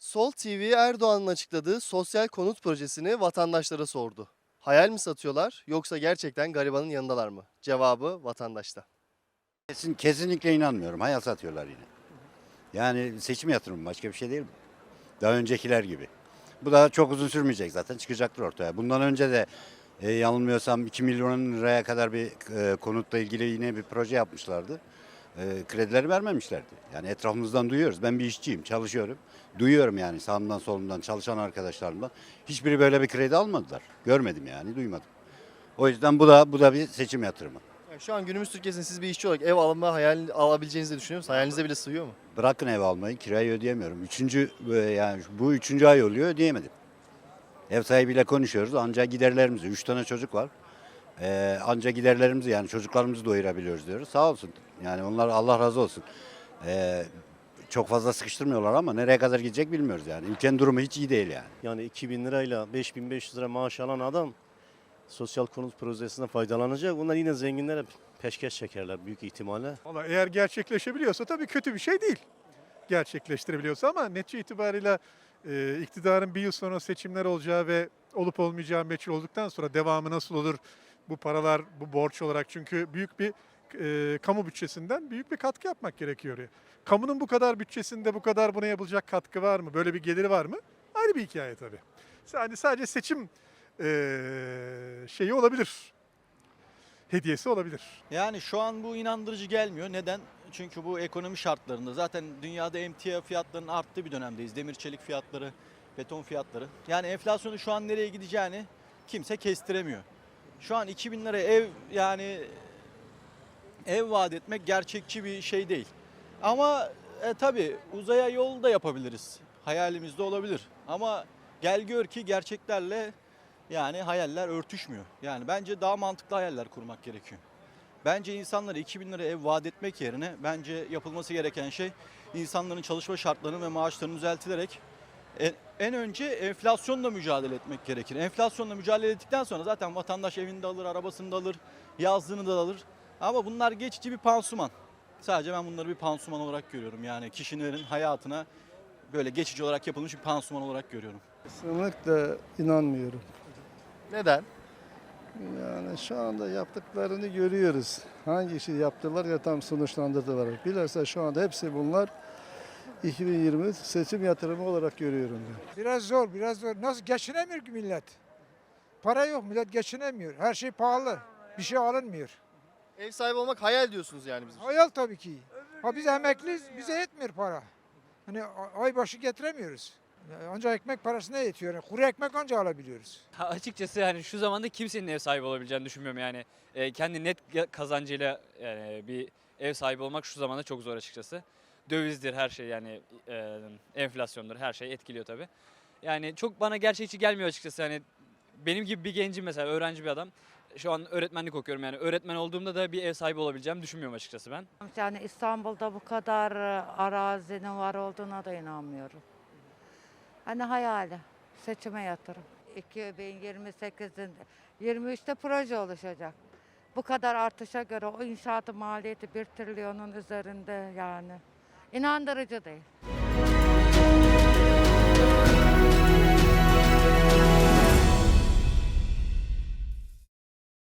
Sol TV Erdoğan'ın açıkladığı sosyal konut projesini vatandaşlara sordu. Hayal mi satıyorlar yoksa gerçekten garibanın yanındalar mı? Cevabı vatandaşta. Kesin, kesinlikle inanmıyorum. Hayal satıyorlar yine. Yani seçim yatırımı başka bir şey değil mi? Daha öncekiler gibi. Bu da çok uzun sürmeyecek zaten çıkacaktır ortaya. Bundan önce de e, yanılmıyorsam 2 milyon liraya kadar bir e, konutla ilgili yine bir proje yapmışlardı. E, kredileri vermemişlerdi. Yani etrafımızdan duyuyoruz. Ben bir işçiyim, çalışıyorum. Duyuyorum yani sağımdan solumdan çalışan arkadaşlarımdan. Hiçbiri böyle bir kredi almadılar. Görmedim yani, duymadım. O yüzden bu da bu da bir seçim yatırımı. Yani şu an günümüz Türkiye'sinde siz bir işçi olarak ev alma hayal alabileceğinizi düşünüyor musunuz? Hayalinize bile sığıyor mu? Bırakın ev almayı, kirayı ödeyemiyorum. Üçüncü, e, yani bu üçüncü ay oluyor ödeyemedim. Ev sahibiyle konuşuyoruz ancak giderlerimizi, üç tane çocuk var. Ee, ancak giderlerimizi yani çocuklarımızı doyurabiliyoruz diyoruz. Sağ olsun. Yani onlar Allah razı olsun. Ee, çok fazla sıkıştırmıyorlar ama nereye kadar gidecek bilmiyoruz yani. Ülkenin durumu hiç iyi değil yani. Yani 2000 lirayla 5500 lira maaş alan adam sosyal konut projesinden faydalanacak. Onlar yine zenginlere peşkeş çekerler büyük ihtimalle. Valla eğer gerçekleşebiliyorsa tabii kötü bir şey değil. Gerçekleştirebiliyorsa ama netice itibariyle e, iktidarın bir yıl sonra seçimler olacağı ve olup olmayacağı meçhul olduktan sonra devamı nasıl olur bu paralar bu borç olarak çünkü büyük bir e, kamu bütçesinden büyük bir katkı yapmak gerekiyor. Kamunun bu kadar bütçesinde bu kadar buna yapılacak katkı var mı? Böyle bir geliri var mı? Ayrı bir hikaye tabii. Yani sadece seçim e, şeyi olabilir. Hediyesi olabilir. Yani şu an bu inandırıcı gelmiyor. Neden? Çünkü bu ekonomi şartlarında zaten dünyada emtia fiyatlarının arttığı bir dönemdeyiz. Demir çelik fiyatları, beton fiyatları. Yani enflasyonun şu an nereye gideceğini kimse kestiremiyor. Şu an 2000 lira ev yani ev vaat etmek gerçekçi bir şey değil. Ama e, tabii uzaya yol da yapabiliriz. Hayalimizde olabilir. Ama gel gör ki gerçeklerle yani hayaller örtüşmüyor. Yani bence daha mantıklı hayaller kurmak gerekiyor. Bence insanlara 2000 lira ev vaat etmek yerine bence yapılması gereken şey insanların çalışma şartlarını ve maaşlarını düzeltilerek en, en önce enflasyonla mücadele etmek gerekir. Enflasyonla mücadele ettikten sonra zaten vatandaş evini de alır, arabasını da alır, yazlığını da alır. Ama bunlar geçici bir pansuman. Sadece ben bunları bir pansuman olarak görüyorum. Yani kişilerin hayatına böyle geçici olarak yapılmış bir pansuman olarak görüyorum. Kesinlikle inanmıyorum. Neden? Yani şu anda yaptıklarını görüyoruz. Hangi işi yaptılar ya tam sonuçlandırdılar. Bilhassa şu anda hepsi bunlar 2020 seçim yatırımı olarak görüyorum ben. Biraz zor, biraz zor. Nasıl geçinemiyor ki millet? Para yok, millet geçinemiyor. Her şey pahalı. Bir şey alınmıyor. Ev sahibi olmak hayal diyorsunuz yani bizim. için. Hayal tabii ki. Ha biz emekliyiz, bize yetmiyor para. Hani a- ay başı getiremiyoruz. Ancak ekmek parasına yetiyor. Yani kuru ekmek ancak alabiliyoruz. Ha, açıkçası yani şu zamanda kimsenin ev sahibi olabileceğini düşünmüyorum yani. E, kendi net kazancıyla yani bir ev sahibi olmak şu zamanda çok zor açıkçası. Dövizdir her şey yani e, enflasyondur her şey etkiliyor tabii. Yani çok bana gerçekçi gelmiyor açıkçası yani benim gibi bir gencim mesela öğrenci bir adam. Şu an öğretmenlik okuyorum yani öğretmen olduğumda da bir ev sahibi olabileceğimi düşünmüyorum açıkçası ben. Yani İstanbul'da bu kadar e, arazinin var olduğuna da inanmıyorum. Hani hayali, seçime yatırım. 2028'in 23'te proje oluşacak. Bu kadar artışa göre o inşaatı maliyeti 1 trilyonun üzerinde yani. İnandırıcı değil.